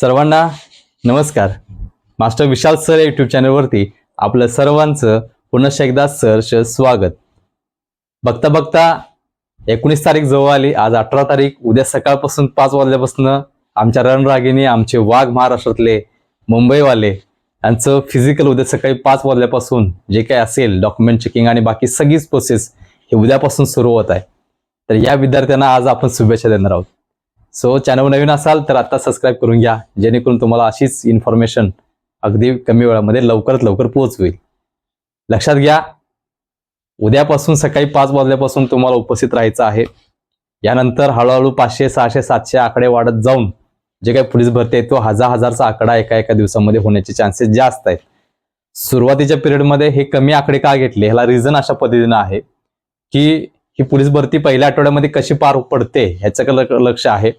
सर्वांना नमस्कार. मास्टर विशाल sir YouTube चॅनलवरती आपलं सर्वांचं पुन्हा एकदा सहर्ष स्वागत. बघता बघता एकोणीस तारीख जवळ आली. आज अठरा तारीख. उद्या सकाळपासून पाच वाजल्यापासून आमच्या रणरागिनी आमचे वाघ महाराष्ट्रातले मुंबईवाले यांचं फिजिकल उद्या सकाळी पाच वाजल्यापासून जे काही असेल डॉक्युमेंट चेकिंग आणि बाकी सगळीच प्रोसेस हे उद्यापासून सुरू होत आहे. तर या विद्यार्थ्यांना आज आपण शुभेच्छा देणार आहोत. सो चॅनल नवीन असाल तर आता सबस्क्राईब करून घ्या. जेणेकरून तुम्हाला अशीच इन्फॉर्मेशन अगदी कमी वेळामध्ये लवकरात लवकर पोहोचवेल. लक्षात घ्या उद्यापासून सकाळी पाच वाजल्यापासून तुम्हाला उपस्थित राहायचं आहे. यानंतर हळूहळू पाचशे सहाशे सातशे आकडे वाढत जाऊन जे काही पोलीस भरती आहे तो हजार हजारचा आकडा एका एका दिवसामध्ये होण्याचे चान्सेस जास्त आहेत. सुरुवातीच्या पिरियडमध्ये हे कमी आकडे का घेतले? ह्याला रिझन अशा पद्धतीनं आहे की ही पोलीस भरती पहिल्या आठवड्यामध्ये कशी पार पडते ह्याच्याकडे लक्ष आहे.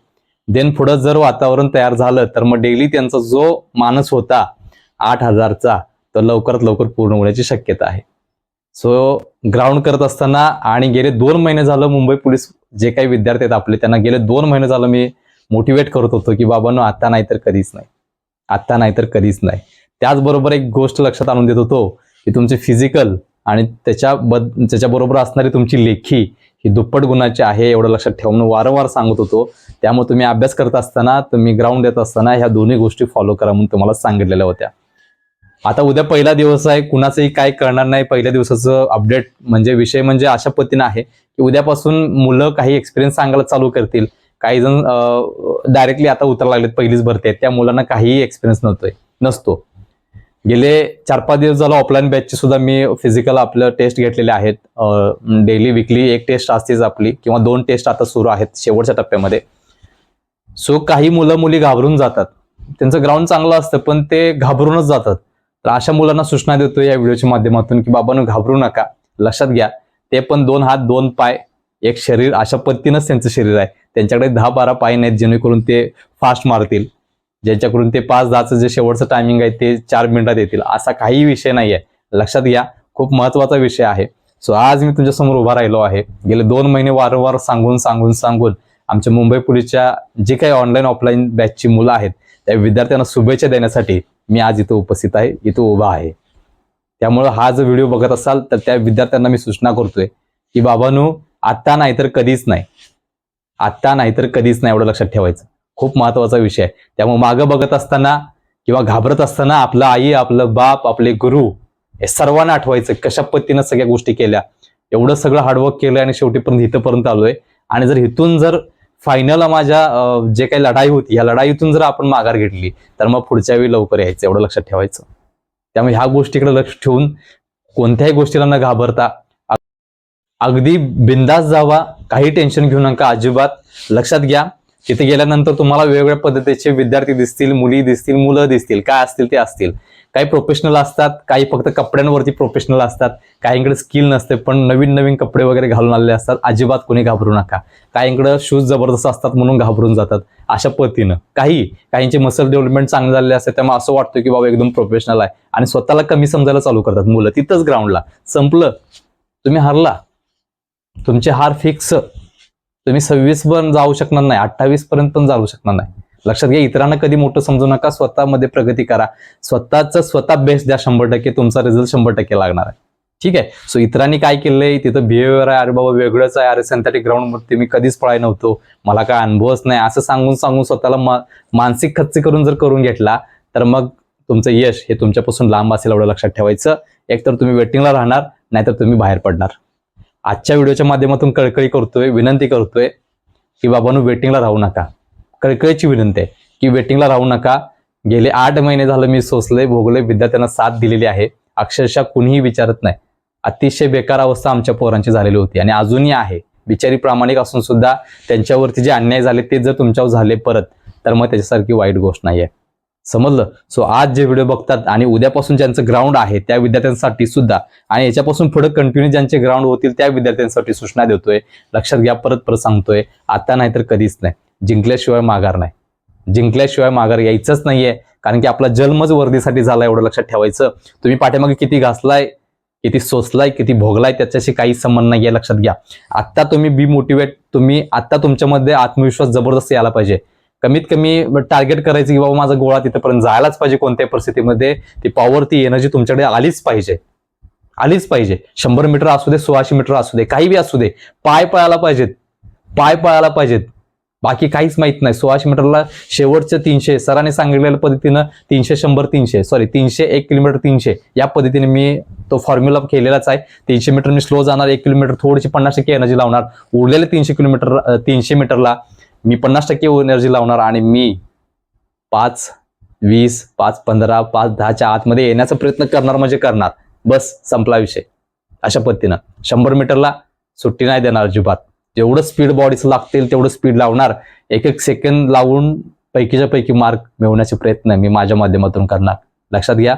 देन पुढं जर वातावरण तयार झालं तर मग डेली त्यांचा जो मानस होता आठ हजारचा तो लवकरात लवकर पूर्ण होण्याची शक्यता आहे. सो ग्राउंड करत असताना आणि गेले दोन महिने झालं मुंबई पोलीस जे काही विद्यार्थी आहेत आपले त्यांना गेले दोन महिने झालं मी मोटिवेट करत होतो की बाबांनो आता नाही तर कधीच नाही. आता नाही तर कधीच नाही. त्याचबरोबर एक गोष्ट लक्षात आणून देत होतो की तुमचे फिजिकल आणि त्याच्या बद त्याच्याबरोबर असणारी तुमची लेखी ही दुप्पट गुणाची आहे एवढं लक्षात ठेवून वारंवार सांगत होतो त्यामुळे तुम्ही अभ्यास करत असताना तुम्ही ग्राउंड देत असताना ह्या दोन्ही गोष्टी फॉलो करा म्हणून तुम्हाला सांगितलेल्या होत्या. आता उद्या पहिला दिवस आहे कुणाचंही काय करणार नाही पहिल्या दिवसाचं अपडेट म्हणजे विषय म्हणजे अशा पद्धतीनं आहे की उद्यापासून मुलं काही एक्सपिरियन्स सांगायला चालू करतील. काही जण डायरेक्टली आता उतरायला लागलेत पहिलीच भरती आहेत. त्या मुलांना काहीही एक्सपिरियन्स नव्हतोय नसतो. गेले चार पाच दिवस झालं ऑफलाईन बॅचची सुद्धा मी फिजिकल आपलं टेस्ट घेतलेले आहेत. डेली विकली एक टेस्ट असतेच आपली किंवा दोन टेस्ट आता सुरू आहेत शेवटच्या टप्प्यामध्ये. सो काही मुलं मुली घाबरून जातात. त्यांचं ग्राउंड चांगलं असतं पण ते घाबरूनच जातात. तर अशा मुलांना सूचना देतो या व्हिडिओच्या माध्यमातून की बाबांनो घाबरू नका. लक्षात घ्या. ते पण दोन हात दोन पाय एक शरीर अशा पद्धतीनंच त्यांचं शरीर आहे. त्यांच्याकडे दहा बारा पाय नाहीत जेणेकरून ते फास्ट मारतील. ज्यांच्याकडून ते पाच दहाचं जे शेवटचं टायमिंग आहे ते चार मिनिटात येतील. असा काही विषय नाही आहे लक्षात घ्या खूप महत्त्वाचा विषय आहे. सो आज मी तुमच्यासमोर उभा राहिलो आहे. गेले दोन महिने वारंवार सांगून सांगून सांगून आमच्या मुंबई पोलीसच्या जे काही ऑनलाईन ऑफलाईन बॅचची मुलं आहेत त्या विद्यार्थ्यांना शुभेच्छा देण्यासाठी मी आज इथं उपस्थित आहे. इथं उभा आहे. त्यामुळं हा जर व्हिडिओ बघत असाल तर त्या विद्यार्थ्यांना मी सूचना करतोय की बाबांनो आत्ता नाही तर कधीच नाही. आत्ता नाही तर कधीच नाही एवढं लक्षात ठेवायचं. खूप महत्त्वाचा विषय आहे. त्यामुळे मागं बघत असताना किंवा घाबरत असताना आपलं आई आपलं बाप आपले गुरु हे सर्वांना आठवायचं कशा पद्धतीनं सगळ्या गोष्टी केल्या. एवढं सगळं हार्डवर्क केलं आणि शेवटीपर्यंत इथंपर्यंत आलोय. आणि जर इथून जर फायनल माझ्या जे काही लढाई होती या लढाईतून जर आपण माघार घेतली तर मग पुढच्या वेळी लवकर यायचं एवढं लक्षात ठेवायचं. त्यामुळे ह्या गोष्टीकडे लक्ष ठेवून कोणत्याही गोष्टीला न घाबरता अगदी बिंदास जावा काही टेन्शन घेऊ नका अजिबात लक्षात घ्या. तिथे गेल्यानंतर तुम्हाला वेगवेगळ्या पद्धतीचे विद्यार्थी दिसतील मुली दिसतील मुलं दिसतील काय असतील ते असतील. काही प्रोफेशनल असतात काही फक्त कपड्यांवरती प्रोफेशनल असतात काहींकडे स्किल नसते पण नवीन नवीन कपडे वगैरे घालून आलेले असतात. अजिबात कोणी घाबरू नका. काहींकडे शूज जबरदस्त असतात म्हणून घाबरून जातात अशा पद्धतीनं. काही काहींचे मसल डेव्हलपमेंट चांगले झालेले असते त्यामुळे असं वाटतं की बाबा एकदम प्रोफेशनल आहे. आणि स्वतःला कमी समजायला चालू करतात मुलं. तिथंच ग्राउंडला संपलं. तुम्ही हारला. तुमचे हार फिक्स तुम्ही सव्वीस पण जाऊ शकणार नाही अठ्ठावीस पर्यंत पण जाऊ शकणार नाही. लक्षात घ्या इतरांना कधी मोठं समजू नका स्वतःमध्ये प्रगती करा. स्वतःचा स्वतः बेस्ट द्या शंभर टक्के तुमचा रिझल्ट शंभर टक्के लागणार आहे. ठीक आहे? सो इतरांनी काय केलंय? तिथं बिहेवियर आहे अरे बाबा वेगळंच आहे अरे सिंथेटिक ग्राउंडमध्ये मी कधीच पळाय नव्हतो. मला काय अनुभवच नाही. असं सांगून सांगून स्वतःला मा- मानसिक खच्च करून जर करून घेतला तर मग तुमचं यश हे तुमच्यापासून लांब असेल एवढं लक्षात ठेवायचं. एकतर तुम्ही वेटिंगला राहणार नाहीतर तुम्ही बाहेर पडणार. आजच्या व्हिडिओच्या माध्यमातून कळकळी करतोय विनंती करतोय की बाबांनो वेटिंगला राहू नका. कळकळीची विनंती आहे की वेटिंगला राहू नका. गेले आठ महिने झालं मी सोसले भोगले विद्यार्थ्यांना साथ दिलेली आहे. अक्षरशः कुणीही विचारत नाही. अतिशय बेकार अवस्था आमच्या पोरांची झालेली होती आणि अजूनही आहे. बिचारी प्रामाणिक असून सुद्धा त्यांच्यावरती जे अन्याय झाले ते जर तुमच्यावर झाले परत तर मग त्याच्यासारखी वाईट गोष्ट नाही आहे समजलं? सो आज जे व्हिडिओ बघतात आणि उद्यापासून ज्यांचं ग्राउंड आहे त्या विद्यार्थ्यांसाठी सुद्धा आणि याच्यापासून पुढे कंटिन्यू ज्यांचे ग्राउंड होतील त्या विद्यार्थ्यांसाठी सूचना देतोय. लक्षात घ्या परत परत सांगतोय. आता नाही तर कधीच नाही. जिंकल्याशिवाय माघार नाही. जिंकल्याशिवाय माघार यायचंच नाहीये. कारण की आपला जन्मच वर्दीसाठी झाला एवढं लक्षात ठेवायचं. तुम्ही पाठीमागे किती घासलाय किती सोसलाय किती भोगलाय त्याच्याशी काही संबंध नाही लक्षात घ्या. आत्ता तुम्ही बी मोटिवेट तुम्ही आत्ता तुमच्यामध्ये आत्मविश्वास जबरदस्त यायला पाहिजे. कमीत कमी टार्गेट करायचं की बाबा माझा गोळा तिथपर्यंत जायलाच पाहिजे कोणत्याही परिस्थितीमध्ये. ती पॉवर ती एनर्जी तुमच्याकडे आलीच पाहिजे. आलीच पाहिजे. शंभर मीटर असू दे सोळाशे मीटर असू दे काही बी असू दे पाय पळायला पाहिजेत. पाय पळायला पाहिजेत. बाकी काहीच माहीत नाही. सोळाशे मीटरला शेवटचे तीनशे सरांनी सांगितलेल्या पद्धतीनं तीनशे शंभर तीनशे सॉरी तीनशे एक किलोमीटर तीनशे या पद्धतीने मी तो फॉर्म्युला केलेलाच आहे. तीनशे मीटर मी स्लो जाणार एक किलोमीटर थोडीशी पन्नास टक्के एनर्जी लावणार. उरलेले तीनशे किलोमीटर तीनशे मीटरला मी पन्नास टक्के एनर्जी लावणार आणि मी पाच वीस पाच पंधरा पाच दहाच्या आतमध्ये येण्याचा प्रयत्न करणार म्हणजे करणार. बस संपला विषय. अशा पद्धतीनं. शंभर मीटरला सुट्टी नाही देणार अजिबात. जेवढं स्पीड बॉडीचं लागतील तेवढं स्पीड लावणार. एक एक सेकंद लावून पैकीच्या पैकी मार्क मिळवण्याचे प्रयत्न मी माझ्या माध्यमातून करणार. लक्षात घ्या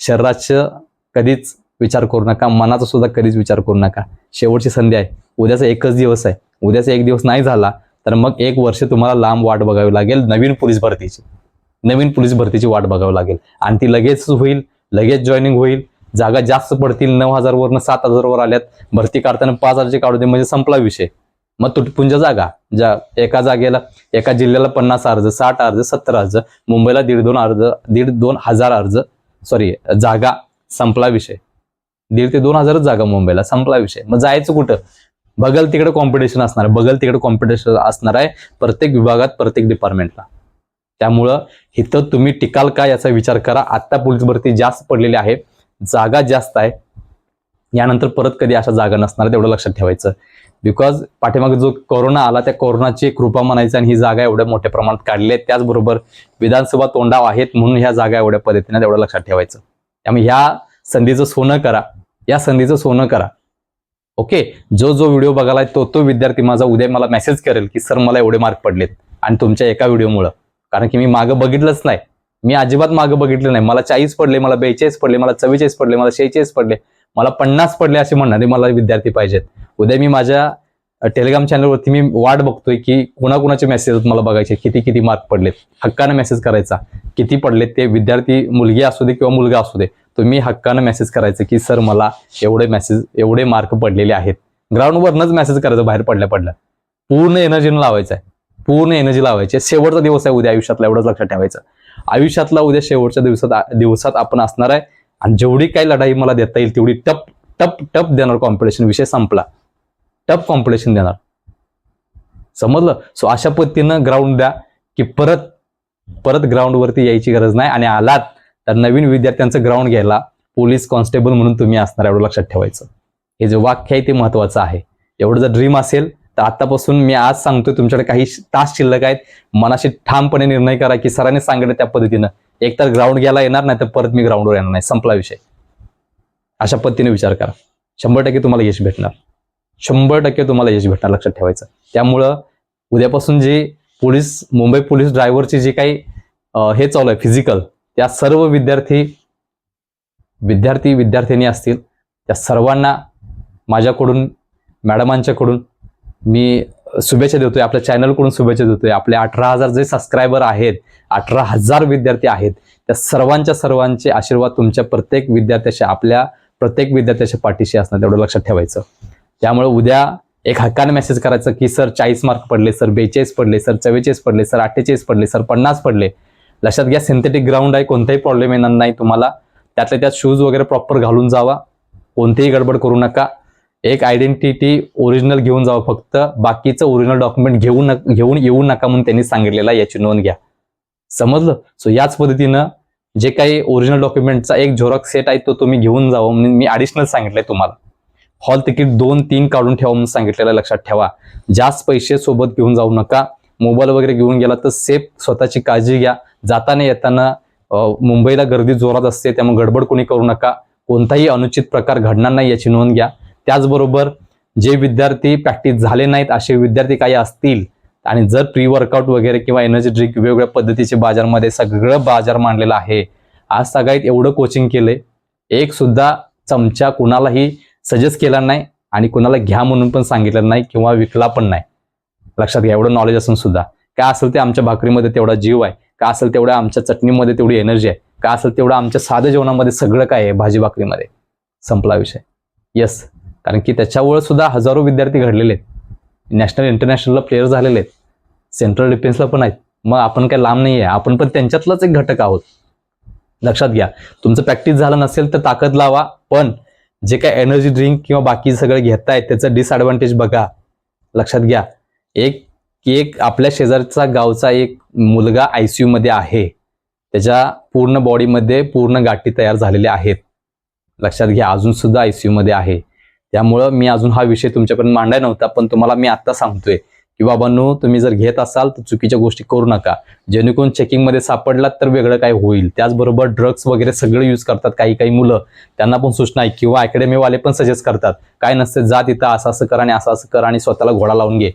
शरीराचं कधीच विचार करू नका मनाचा सुद्धा कधीच विचार करू नका. शेवटची संधी आहे. उद्याचा एकच दिवस आहे. उद्याचा एक दिवस नाही झाला तर मग एक वर्ष तुम्हाला लांब वाट बघावी लागेल नवीन पोलीस भरतीची. नवीन पोलीस भरतीची वाट बघावी लागेल. आणि ती लगेच होईल लगेच जॉईनिंग होईल. जागा जास्त पडतील नऊ हजार वरनं सात हजार वर आल्यात. भरती काढताना पाच हजारची काढू दे म्हणजे संपला विषय. मग तुटपुंज जागा. ज्या एका जागेला एका जिल्ह्याला पन्नास अर्ज साठ अर्ज सत्तर अर्ज मुंबईला दीड दोन अर्ज दीड दोन हजार अर्ज सॉरी जागा संपला विषय. दीड ते दोन हजारच जागा मुंबईला संपला विषय. मग जायचं कुठं? बगल तिकडे कॉम्पिटिशन असणार आहे. बगल तिकडे कॉम्पिटिशन असणार आहे प्रत्येक विभागात प्रत्येक डिपार्टमेंटला त्यामुळं इथं तुम्ही टिकाल का याचा विचार करा. आत्ता पोलीस भरती जास्त पडलेली आहे. जागा जास्त आहे. यानंतर परत कधी अशा जागा नसणार तेवढं लक्षात ठेवायचं. बिकॉज पाठीमागे जो कोरोना आला त्या कोरोनाची कृपा म्हणायचं आणि ही जागा एवढ्या मोठ्या प्रमाणात काढली आहे त्याचबरोबर विधानसभा तोंडाव आहेत म्हणून ह्या जागा एवढ्या पद्धतीने तेवढं लक्षात ठेवायचं. त्यामुळे ह्या संधीचं सोनं करा. या संधीचं सोनं करा. ओके जो जो व्हिडिओ बघायला तो तो विद्यार्थी माझा उद्या मला मेसेज करेल की सर मला एवढे मार्क पडलेत. आणि तुमच्या एका व्हिडिओमुळं कारण की मी मागं बघितलंच नाही. मी अजिबात मागं बघितलं नाही. मला चाळीस पडले मला बेचाळीस पडले मला चव्वेचाळीस पडले मला शेहेचाळीस पडले मला पन्नास पडले असे म्हणणारे मला विद्यार्थी पाहिजेत. उद्या मी माझ्या टेलिग्राम चॅनलवरती मी वाट बघतोय की कुणाकुणाचे मेसेज मला बघायचे. किती किती मार्क पडलेत? हक्कानं मेसेज करायचा. किती पडलेत ते विद्यार्थी मुलगी असू दे किंवा मुलगा असू दे. तुम्ही हक्कानं मेसेज करायचं की सर मला एवढे मेसेज एवढे मार्क पडलेले आहेत. ग्राउंडवरनंच मेसेज करायचं बाहेर पडल्या पडल्या. पूर्ण एनर्जीनं लावायचं आहे. पूर्ण एनर्जी लावायची आहे. शेवटचा दिवस आहे उद्या आयुष्यातला एवढंच लक्षात ठेवायचं. आयुष्यातला उद्या शेवटच्या दिवसात दिवसात आपण असणार आहे. आणि जेवढी काही लढाई मला देता येईल तेवढी टप टप टप देणार कॉम्पिटिशन विषय संपला. टप कॉम्पिटिशन देणार. समजलं? सो अशा पद्धतीनं ग्राउंड द्या की परत परत ग्राउंडवरती यायची गरज नाही. आणि आलात तर नवीन विद्यार्थ्यांचं ग्राउंड घ्यायला पोलीस कॉन्स्टेबल म्हणून तुम्ही असणार एवढं लक्षात ठेवायचं. हे जे वाक्य आहे ते महत्वाचं आहे. एवढं जर ड्रीम असेल तर आतापासून मी आज सांगतोय तुमच्याकडे काही तास शिल्लक आहेत. मनाशी ठामपणे निर्णय करा की सरांनी सांगितलं त्या पद्धतीनं. एकतर ग्राउंड घ्यायला येणार नाही तर परत मी ग्राउंडवर येणार नाही. संपला विषय. अशा पद्धतीने विचार करा. शंभर टक्के तुम्हाला यश भेटणार. शंभर टक्के तुम्हाला यश भेटणार लक्षात ठेवायचं. त्यामुळं उद्यापासून जे पोलीस मुंबई पोलीस ड्रायव्हरची जे काही हे चालू आहे फिजिकल त्या सर्व विद्यार्थी विद्यार्थी विद्यार्थिनी असतील त्या सर्वांना माझ्याकडून मॅडमांच्याकडून मी शुभेच्छा देतोय. आपल्या चॅनलकडून शुभेच्छा देतोय. आपले अठरा हजार जे सबस्क्रायबर आहेत अठरा हजार विद्यार्थी आहेत त्या सर्वांच्या सर्वांचे आशीर्वाद तुमच्या प्रत्येक विद्यार्थ्याच्या आपल्या प्रत्येक विद्यार्थ्याच्या पाठीशी असणार तेवढं लक्षात ठेवायचं. त्यामुळे उद्या एक हक्काने मेसेज करायचं की सर चाळीस मार्क पडले सर बेचाळीस पडले सर चव्वेचाळीस पडले सर अठ्ठेचाळीस पडले सर पन्नास पडले. लक्षात घ्या सिंथेटिक ग्राउंड आहे कोणताही प्रॉब्लेम येणार नाही तुम्हाला. त्यातल्या त्यात शूज वगैरे प्रॉपर घालून जावा. कोणतेही गडबड करू नका. एक आयडेंटिटी ओरिजिनल घेऊन जावं फक्त. बाकीचं ओरिजिनल डॉक्युमेंट घेऊन न- घेऊन येऊ नका म्हणून त्यांनी सांगितलेलं याची नोंद घ्या. समजलं? सो याच पद्धतीनं जे काही ओरिजिनल डॉक्युमेंटचा एक झोरॉक्स सेट आहे तो तुम्ही घेऊन जावा म्हणून मी ॲडिशनल सांगितलंय तुम्हाला. हॉल तिकीट दोन तीन काढून ठेवा म्हणून सांगितलेलं लक्षात ठेवा. जास्त पैसे सोबत घेऊन जाऊ नका. मोबाईल वगैरे घेऊन गेला तर सेफ स्वतःची काळजी घ्या. जाताना येताना मुंबईला गर्दी जोरात असते त्यामुळे गडबड कोणी करू नका. कोणताही अनुचित प्रकार घडणार नाही याची नोंद घ्या. त्याचबरोबर जे विद्यार्थी प्रॅक्टिस झाले नाहीत असे विद्यार्थी काही असतील आणि जर प्री वर्कआउट वगैरे किंवा एनर्जी ड्रिंक वेगवेगळ्या पद्धतीचे बाजारमध्ये सगळं बाजार मांडलेलं आहे. आज सगळ्यात एवढं कोचिंग केलंय. एक सुद्धा चमचा कुणालाही सजेस्ट केला नाही आणि कुणाला घ्या म्हणून पण सांगितलं नाही किंवा विकला पण नाही. लक्षात घ्या एवढं नॉलेज असून सुद्धा. काय असेल ते आमच्या भाकरीमध्ये तेवढा जीव आहे. का असेल तेवढ्या आमच्या चटणीमध्ये तेवढी एनर्जी आहे? का असेल तेवढं आमच्या साधं जेवणामध्ये सगळं काय आहे भाजी भाकरीमध्ये? संपला विषय. येस कारण की त्याच्यावर सुद्धा हजारो विद्यार्थी घडलेले आहेत. नॅशनल इंटरनॅशनलला प्लेयर झालेले आहेत. सेंट्रल डिफेन्सला पण आहेत. मग आपण काय लांब नाही आहे आपण पण त्यांच्यातलाच एक घटक आहोत. लक्षात घ्या. तुमचं प्रॅक्टिस झालं नसेल तर ताकद लावा. पण जे काय एनर्जी ड्रिंक किंवा बाकी सगळं घेतायत त्याचं डिसएडव्हान्टेज बघा. लक्षात घ्या. एक की एक आपल्या शेजारचा गावचा एक मुलगा आयसीयू मध्ये आहे त्याच्या पूर्ण बॉडीमध्ये पूर्ण गाठी तयार झालेल्या आहेत. लक्षात घ्या अजून सुद्धा आयसीयू मध्ये आहे. त्यामुळं मी अजून हा विषय तुमच्यापर्यंत मांडाय नव्हता पण तुम्हाला मी आत्ता सांगतोय की बाबांनो तुम्ही जर घेत असाल तर चुकीच्या गोष्टी करू नका. जेणेकरून चेकिंगमध्ये सापडलात तर वेगळं काय होईल. त्याचबरोबर ड्रग्स वगैरे सगळं यूज करतात काही काही मुलं. त्यांना पण सूचना आहे किंवा अकॅडमीवाले पण सजेस्ट करतात. काय नसते जा तिथं असं असं कर आणि असं असं कर आणि स्वतःला घोडा लावून घे.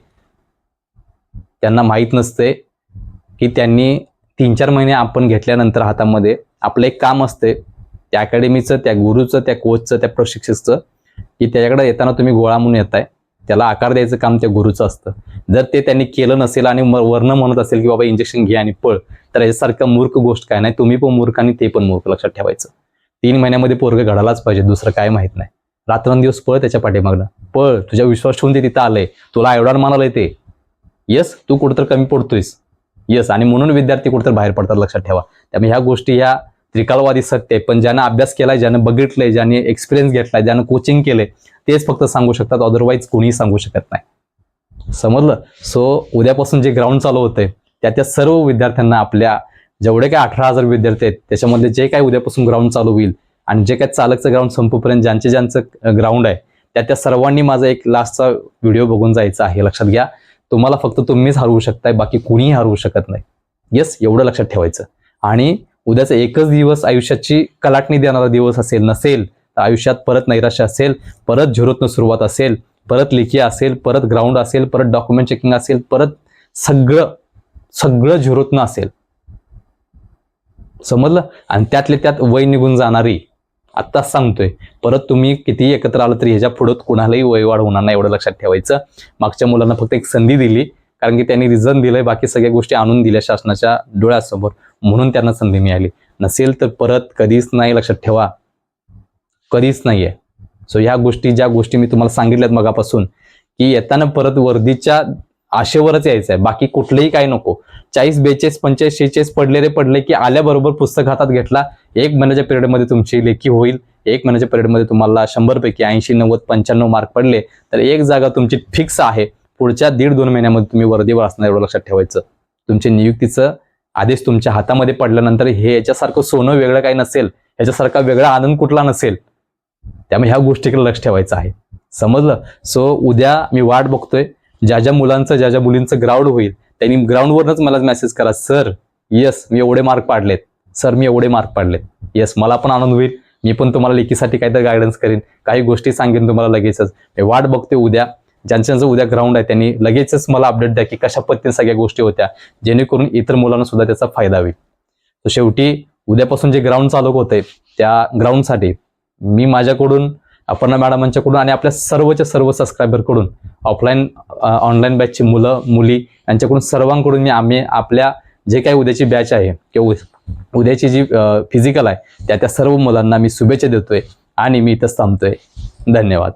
त्यांना माहीत नसते की त्यांनी तीन चार महिने आपण घेतल्यानंतर हातामध्ये आपलं एक काम असते त्या अकॅडमीचं त्या गुरुचं त्या कोचचं त्या प्रशिक्षकचं की त्याच्याकडे येताना तुम्ही गोळा म्हणून येताय त्याला आकार द्यायचं काम त्या गुरुचं असतं. जर ते त्यांनी केलं नसेल आणि म- म्हणत असेल की बाबा इंजेक्शन घे आणि पळ तर याच्यासारखं मूर्ख गोष्ट काय नाही. तुम्ही पण मूर्ख आणि ते पण मूर्ख लक्षात ठेवायचं. तीन महिन्यामध्ये पोरग घडायलाच पाहिजे दुसरं काय माहीत नाही. रात्रंदिवस पळ त्याच्या पाठीमागनं. पळ तुझ्या विश्वास ठेवून ते तिथं आलंय. तुला एवढा म्हणालंय ते. येस तू कुठंतर कमी पडतोयस. येस आणि म्हणून विद्यार्थी कुठेतरी बाहेर पडतात लक्षात ठेवा. त्यामुळे ह्या गोष्टी ह्या त्रिकालवादी सत्य आहे पण ज्यानं अभ्यास केलाय ज्यानं बघितलंय ज्याने एक्सपिरियन्स घेतलाय ज्यानं कोचिंग केलंय तेच फक्त सांगू शकतात अदरवाईज कोणीही सांगू शकत नाही. समजलं? सो उद्यापासून जे ग्राउंड चालू होतंय त्या त्या सर्व विद्यार्थ्यांना आपल्या जेवढे काय अठरा हजार विद्यार्थी आहेत त्याच्यामध्ये जे काय उद्यापासून ग्राउंड चालू होईल आणि जे काय चालकचं ग्राउंड संपूपर्यंत ज्यांचे ज्यांचं ग्राउंड आहे त्या त्या सर्वांनी माझा एक लास्टचा व्हिडिओ बघून जायचा आहे. लक्षात घ्या. तुम्हाला फक्त तुम्हीच हरवू शकताय बाकी कुणीही हरवू शकत नाही. येस एवढं लक्षात ठेवायचं. आणि उद्याचा एकच दिवस आयुष्याची कलाटणी देणारा दिवस असेल नसेल तर आयुष्यात परत नैराश्य असेल परत झिरोतनं सुरुवात असेल परत लेखी असेल परत ग्राउंड असेल परत डॉक्युमेंट चेकिंग असेल परत सगळं सगळं झिरोतनं असेल. समजलं? आणि त्यातले त्यात वय निघून जाणारी आत्ताच सांगतोय. परत तुम्ही कितीही एकत्र आलं तरी ह्याच्या पुढं कुणालाही वयवाढ होणार नाही एवढं लक्षात ठेवायचं. मागच्या मुलांना फक्त एक संधी दिली कारण की त्यांनी रिझन दिलंय बाकी सगळ्या गोष्टी आणून दिल्या शासनाच्या डोळ्यासमोर. म्हणून त्यांना संधी मिळाली. नसेल तर परत कधीच नाही लक्षात ठेवा. कधीच नाहीये. सो ह्या गोष्टी ज्या गोष्टी मी तुम्हाला सांगितल्यात मगापासून की येताना परत वर्दीच्या आशेवरच यायचं आहे बाकी कुठलंही काय नको. चाळीस बेचाळीस पंचेचाळीस शेहेचाळीस पडले रे पडले की आल्याबरोबर पुस्तक हातात घेतला. एक महिन्याच्या पिरियडमध्ये तुमची लेखी होईल. एक महिन्याच्या पिरियडमध्ये तुम्हाला शंभर पैकी ऐंशी नव्वद पंच्याण्णव मार्क पडले. तर एक जागा तुमची फिक्स आहे. पुढच्या दीड दोन महिन्यामध्ये तुम्ही वर्दीवर असणार एवढं लक्षात ठेवायचं. तुमच्या नियुक्तीचं आदेश तुमच्या हातामध्ये पडल्यानंतर हे याच्यासारखं सोनं वेगळं काही नसेल. ह्याच्यासारखा वेगळा आनंद कुठला नसेल? त्यामुळे ह्या गोष्टीकडे लक्ष ठेवायचं आहे. समजलं? सो उद्या मी वाट बघतोय. ज्या ज्या मुलांचं ज्या ज्या मुलींचं ग्राउंड होईल त्यांनी ग्राउंडवरच मला मेसेज करा सर येस मी एवढे मार्क पाडलेत. सर मी एवढे मार्क पाडलेत. येस मला पण आनंद होईल. मी पण तुम्हाला लेखीसाठी काहीतरी गायडन्स करेन. काही गोष्टी सांगेन तुम्हाला लगेचच. मी वाट बघते उद्या. ज्यांचं उद्या ग्राउंड आहे त्यांनी लगेचच मला अपडेट द्या की कशा पद्धतीने सगळ्या गोष्टी होत्या. जेणेकरून इतर मुलांना सुद्धा त्याचा फायदा होईल. तर शेवटी उद्यापासून जे ग्राउंड चालू होतंय त्या ग्राउंडसाठी मी माझ्याकडून अपर्णा मॅडमांच्याकडून आणि आपल्या सर्वच्या सर्व सबस्क्रायबरकडून ऑफलाईन ऑनलाईन बॅचची मुलं मुली यांच्याकडून सर्वांकडून मी आम्ही आपल्या जे काही उद्याची बॅच आहे किंवा उद- उद्याची जी फिजिकल आहे त्या त्या सर्व मुलांना मी शुभेच्छा देतोय आणि मी इथंच थांबतोय. धन्यवाद.